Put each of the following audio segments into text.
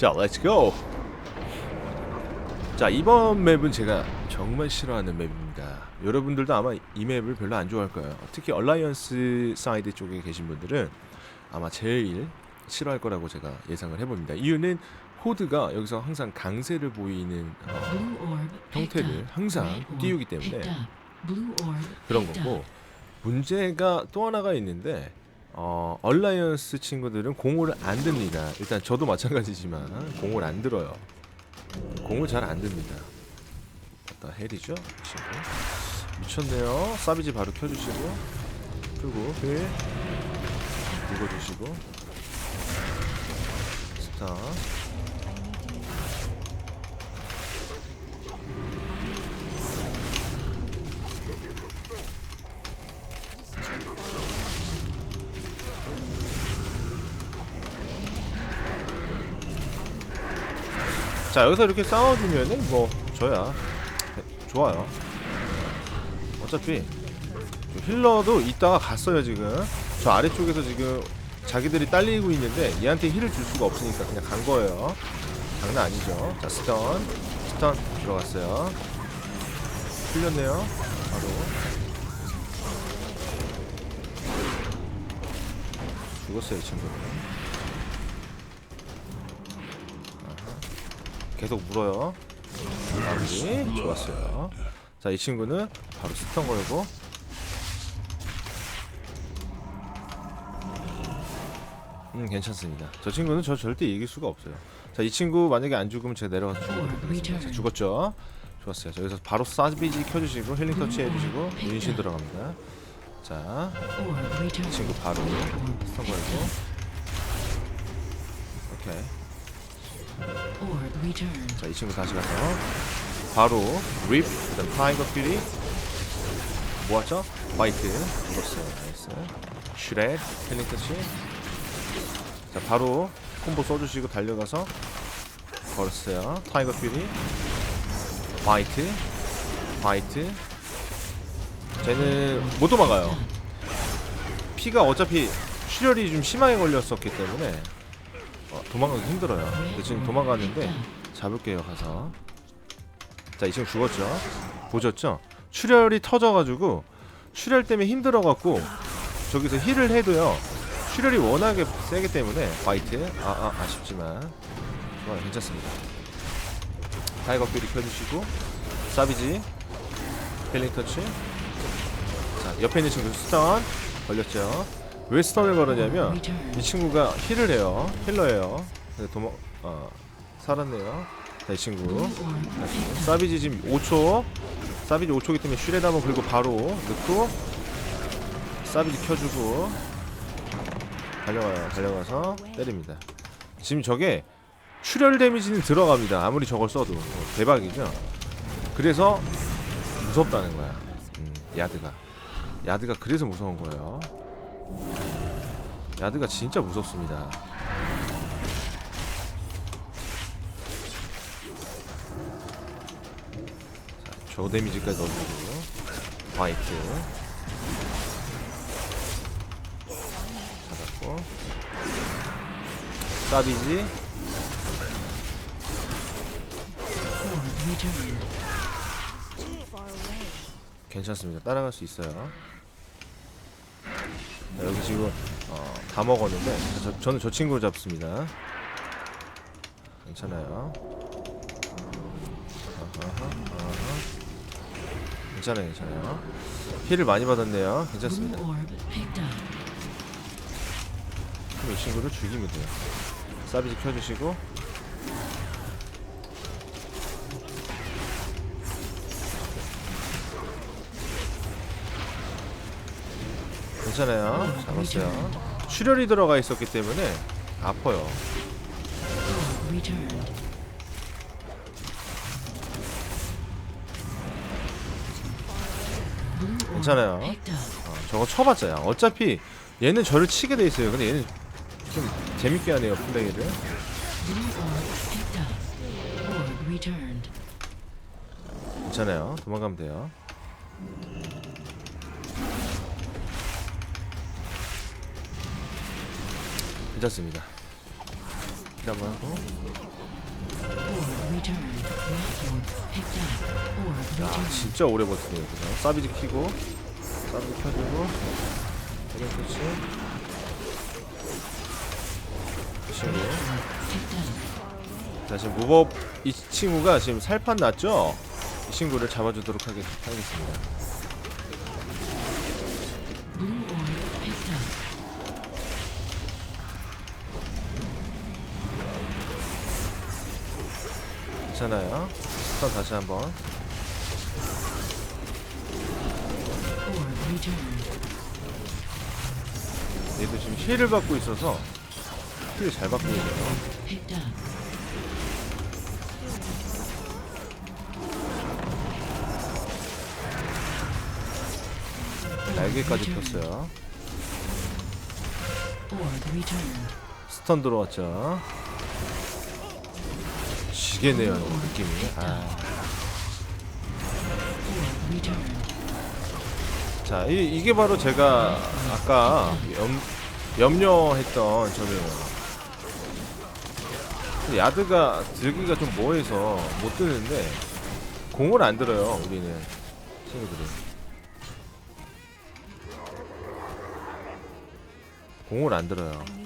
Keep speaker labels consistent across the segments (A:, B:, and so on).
A: 자, 렛츠 고. 자, 이번 맵은 제가 정말 싫어하는 맵입니다. 여러분들도 아마 이 맵을 별로 안 좋아할 거예요. 특히 얼라이언스 사이드 쪽에 계신 분들은 아마 제일 싫어할 거라고 제가 예상을 해봅니다. 이유는 호드가 여기서 항상 강세를 보이는 어, 형태를 항상 띄우기 때문에 그런 거고 문제가 또 하나가 있는데 어, 얼라이언스 친구들은 공을 안 듭니다. 일단 저도 마찬가지지만 공을 안 들어요. 공을 잘 안 듭니다. 갖다 헬이죠? 이 친구. 미쳤네요. 사비지 바로 켜주시고 끄고 힐 묶어주시고 스타 자 여기서 이렇게 싸워주면은 뭐 저야. 좋아요. 어차피 저 힐러도 이따가 갔어요 지금. 저 아래쪽에서 지금 자기들이 딸리고 있는데 얘한테 힐을 줄 수가 없으니까 그냥 간 거예요. 장난 아니죠. 자 스턴. 스턴 들어갔어요. 풀렸네요. 바로. 죽었어요 이 친구는 계속 물어요. 마무리 좋았어요. 자, 이 친구는 바로 스턴 걸고 음, 괜찮습니다. 저 친구는 저 절대 이길 수가 없어요. 자, 이 친구 만약에 안 죽으면 제가 내려가서 죽어드리겠습니다. 자, 죽었죠? 좋았어요. 자, 여기서 바로 사비지 켜주시고 힐링 터치 해주시고 유닛이 들어갑니다. 자, 이 친구 바로 스턴 걸고 오케이. 자, 이 친구 다시 가서 바로 립, 그다음 타이거 퓨리 모았죠? 화이트 죽었어요. 나이스. 슈렛, 힐링 터치. 자, 바로 콤보 써주시고 달려가서 걸었어요. 타이거 퓨리, 화이트, 화이트. 쟤는 못 도망가요. 피가 어차피 출혈이 좀 심하게 걸렸었기 때문에 어, 도망가기 힘들어요. 근데 지금 도망갔는데 잡을게요 가서. 자, 이 친구 죽었죠? 보셨죠? 출혈이 터져가지고 출혈 때문에 힘들어갖고 저기서 힐을 해도요. 출혈이 워낙에 세기 때문에 화이트 아, 아 아쉽지만 좋아요 괜찮습니다. 타이거 뷰리 켜주시고 사비지 힐링 터치 자 옆에 있는 친구 스턴 걸렸죠 왜 스턴을 걸었냐면 이 친구가 힐을 해요. 힐러예요. 도망 어 살았네요. 자, 이 친구. 다시. 사비지 지금 5초. 사비지 5초기 때문에 슈레드 한번 긁고 바로 넣고 사비지 켜주고 달려가요. 달려가서 때립니다. 지금 저게 출혈 데미지는 들어갑니다. 아무리 저걸 써도 어, 대박이죠. 그래서 무섭다는 거야. 음, 야드가. 야드가 그래서 무서운 거예요. 야드가 진짜 무섭습니다. 자, 저 데미지까지 넣어주고 화이트 잡았고 사비지 괜찮습니다. 따라갈 수 있어요. 자, 여기 지금 어, 다 먹었는데 저, 저는 저 친구를 잡습니다. 괜찮아요. 아하하, 아하. 괜찮아요, 괜찮아요. 힐을 많이 받았네요. 괜찮습니다. 그럼 이 친구를 죽이면 돼요. 사비지 켜주시고 괜찮아요. 잡았어요. 출혈이 들어가 있었기 때문에 아파요. 괜찮아요. 어, 저거 쳐봤자야. 어차피 얘는 저를 치게 돼 있어요. 근데 얘는 좀 재밌게 하네요 플레이를. 괜찮아요. 도망가면 돼요. 괜찮습니다. 킬 한번 하고 야. 진짜 오래 버티네요 그죠 사비지 키고 사비지 켜주고 터치 이 친구. 자 지금 무법 이 친구가 지금 살판 났죠? 이 친구를 잡아주도록 하겠, 하겠습니다 괜찮아요 스턴 다시 한번. 얘도 지금 힐을 받고 있어서 힐을 잘 받고 있네요. 날개까지 폈어요. 스턴 들어왔죠 지겠네요 느낌이 아. 자, 이, 이게 바로 제가 아까 염, 염려했던 점이에요. 그 야드가 들기가 좀 뭐해서 못 드는데 공을 안 들어요, 우리는 친구들이. 공을 안 들어요.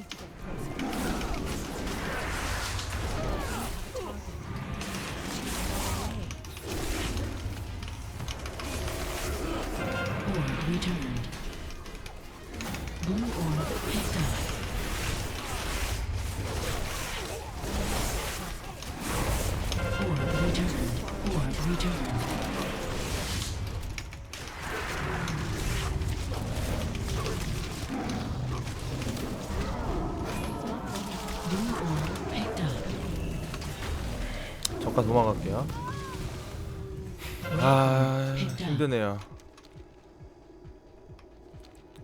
A: 잠깐 도망갈게요. 아 힘드네요.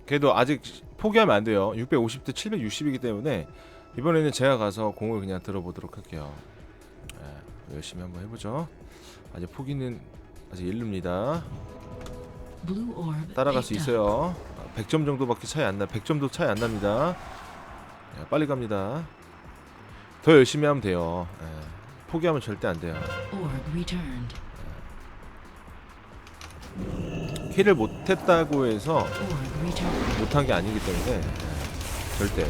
A: 그래도 아직 포기하면 안 돼요. 650대 760이기 때문에 이번에는 제가 가서 공을 그냥 들어보도록 할게요. 예, 열심히 한번 해보죠. 아직 포기는 아직 일릅니다. 따라갈 수. 있어요. 100점 정도밖에 차이 안 나. 100점도 차이 안 납니다. 예, 빨리 갑니다. 더 열심히 하면 돼요. 예, 포기하면 절대 안 돼요.
B: Returned.
A: 킬을 못했다고 해서. 못한 게 아니기 때문에 예, 절대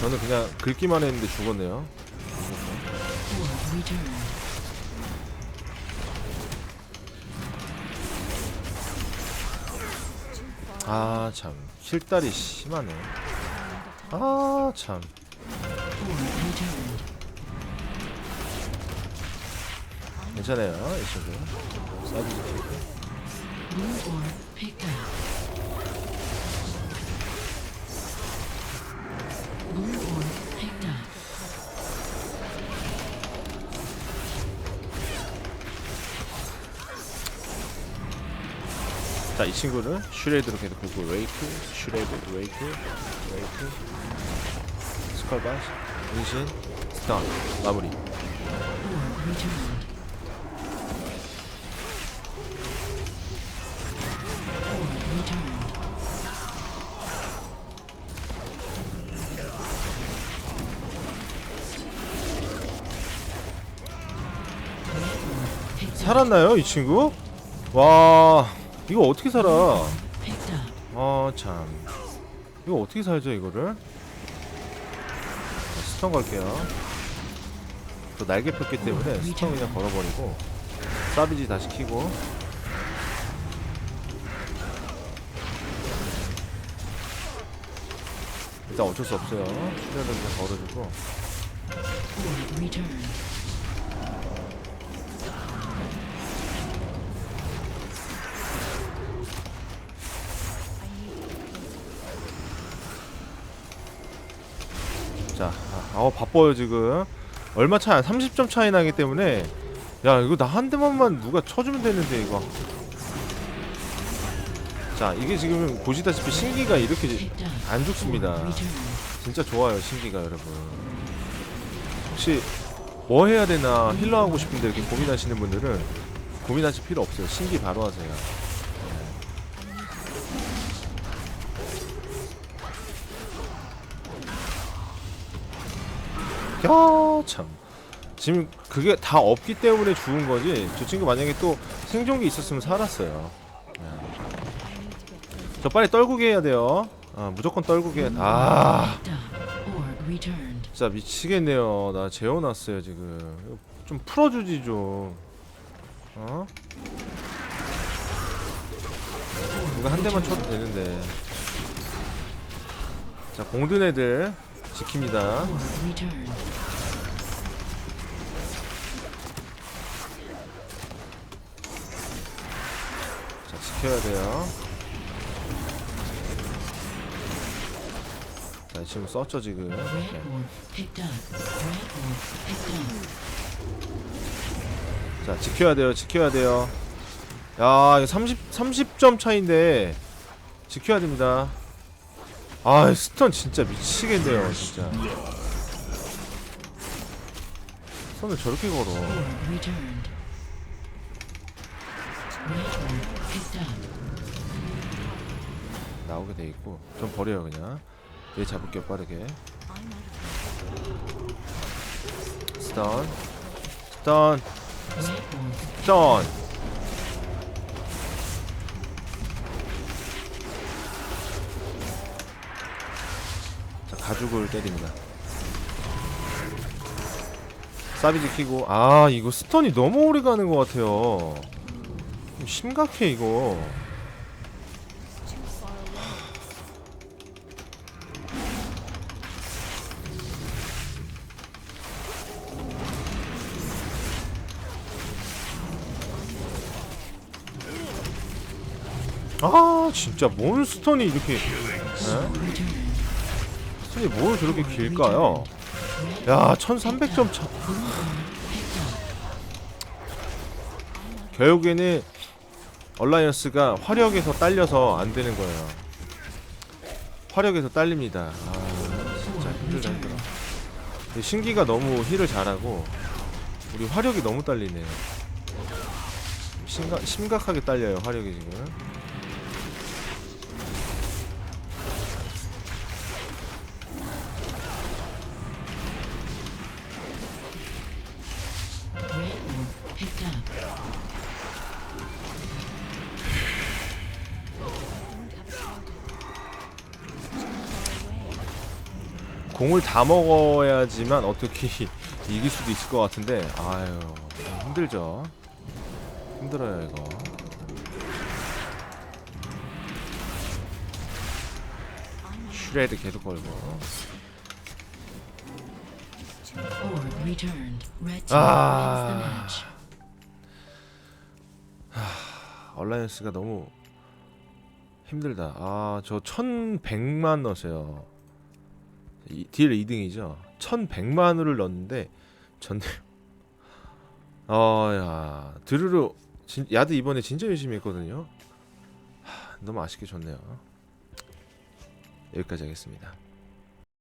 A: 저는 그냥 긁기만 했는데 죽었네요. 아참 킬달이 심하네. 아 참. 괜찮아요 이 친구. 사비지 자, 이 친구를 슈레이드로 계속 긁고 웨이크, 슈레이드, 웨이크, 웨이크, 스컬바스, 은신, 스턴, 마무리. 살았나요, 이 친구? 와, 이거 어떻게 살아?
B: Picked up.
A: 아, 참. 이거 어떻게 살죠, 이거를? 자, 스턴 걸게요. 또 날개 폈기 때문에 스턴 그냥 걸어버리고, 사비지 다시 키고, 일단 어쩔 수 없어요. 출혈을 그냥 걸어주고, 아, 아, 바빠요 지금. 얼마 차이 안 30점 차이 나기 때문에 야 이거 나 한 대만만 누가 쳐주면 되는데 이거. 자 이게 지금 보시다시피 신기가 이렇게. 안 죽습니다. 진짜 좋아요 신기가 여러분. 혹시 뭐 해야 되나 힐러 하고 싶은데 이렇게 고민하시는 분들은 고민하실 필요 없어요. 신기 바로 하세요. 야, 참. 지금 그게 다 없기 때문에 죽은 거지. 저 친구 만약에 또 생존기 있었으면 살았어요. 예. 저 빨리 떨구게 해야 돼요. 아, 무조건 떨구게. 아. 진짜 미치겠네요. 나 재워놨어요 지금. 좀 풀어주지 좀. 어? 이거 한 대만 쳐도 되는데. 자, 공든 애들 지킵니다. 지켜야 돼요. 자, 지금 썼죠 지금. 네. 자, 지켜야 돼요. 지켜야 돼요. 야, 이거 30 30점 차인데 지켜야 됩니다. 아, 스턴 진짜 미치겠네요, 진짜. 선을 저렇게 걸어. 나오게 돼 있고 좀 버려요 그냥. 얘 잡을게요 빠르게. 스턴. 스턴. 스턴. 자 가죽을 때립니다. 사비 지 키고. 아 이거 스턴이 너무 오래 가는 것 같아요 좀 심각해 이거 아 진짜 뭔 스턴이 이렇게 에?
B: returned.
A: 스턴이 뭘 저렇게 길까요? 야 1300점 차. 결국에는 얼라이언스가 화력에서 딸려서 안 되는 거예요. 화력에서 딸립니다. 아 진짜 힘들다 힘들어 신기가 너무 힐을 잘하고 우리 화력이 너무 딸리네요. 심각, 심각하게 딸려요 화력이 지금 공을 다 먹어야지만 어떻게 이길 수도 있을 것 같은데 아유 힘들죠. 힘들어요 이거. 슈레드 계속 걸고.
B: the match.
A: 얼라이언스가 너무 힘들다. 아 저 1100만 넣었어요. 이, 딜 2등이죠. 1100만을 넣었는데 전 아야 드르르 진, 야드 이번에 진짜 열심히 했거든요. 하, 너무 아쉽게 졌네요. 여기까지 하겠습니다